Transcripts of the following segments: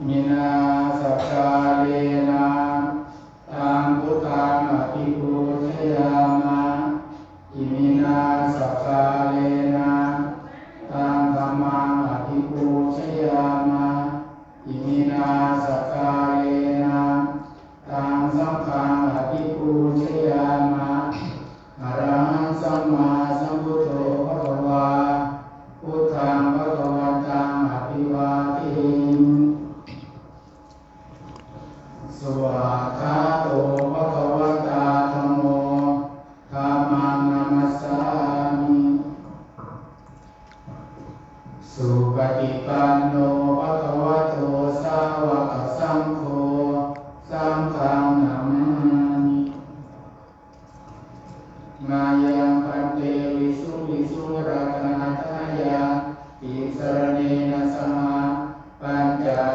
Minah.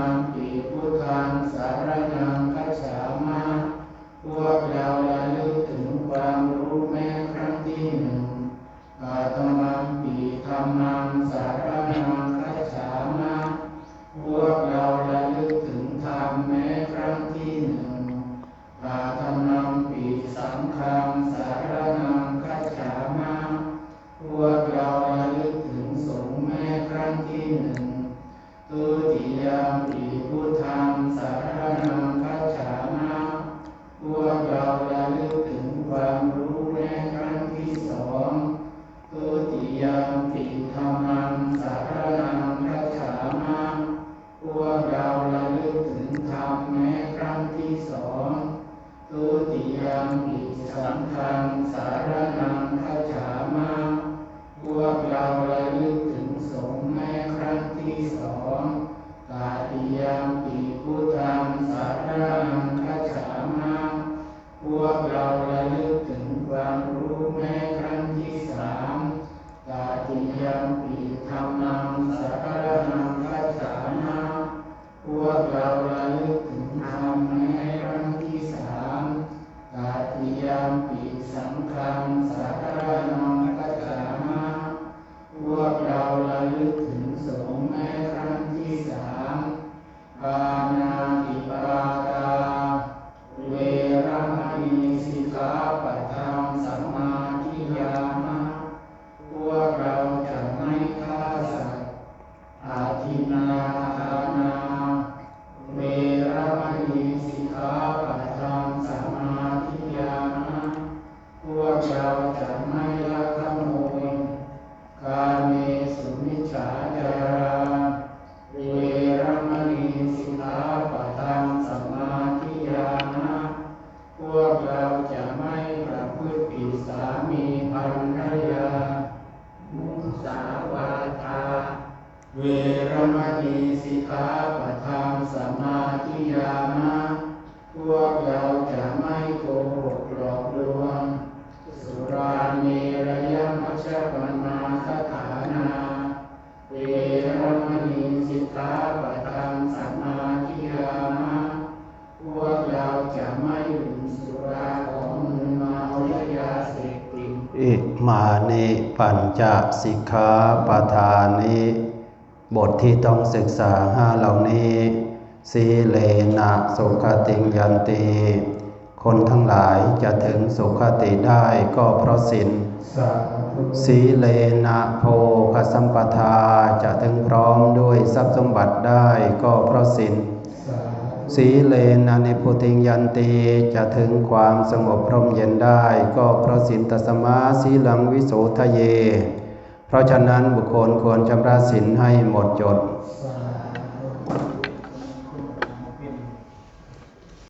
มังปีพุทธังสารนังกัจฉามาพวก Boa tarde. อิมานิปัญจสิกขาปทานิบทที่ต้องศึกษาห้าเหล่านี้ สีเลนะสุขติยันตีคนทั้งหลายจะถึงสุขติได้ก็เพราะสินสีเลนะโพคสัมปทาจะถึงพร้อมด้วยทรัพย์สมบัติได้ก็เพราะสิน สีเลนะนิพุติงยันตีจะถึงความสงบพรมเย็นได้ ก็เพราะสินตสมาสีลังวิโสทะเย เพราะฉะนั้นบุคคลควรชำระสินให้หมดจด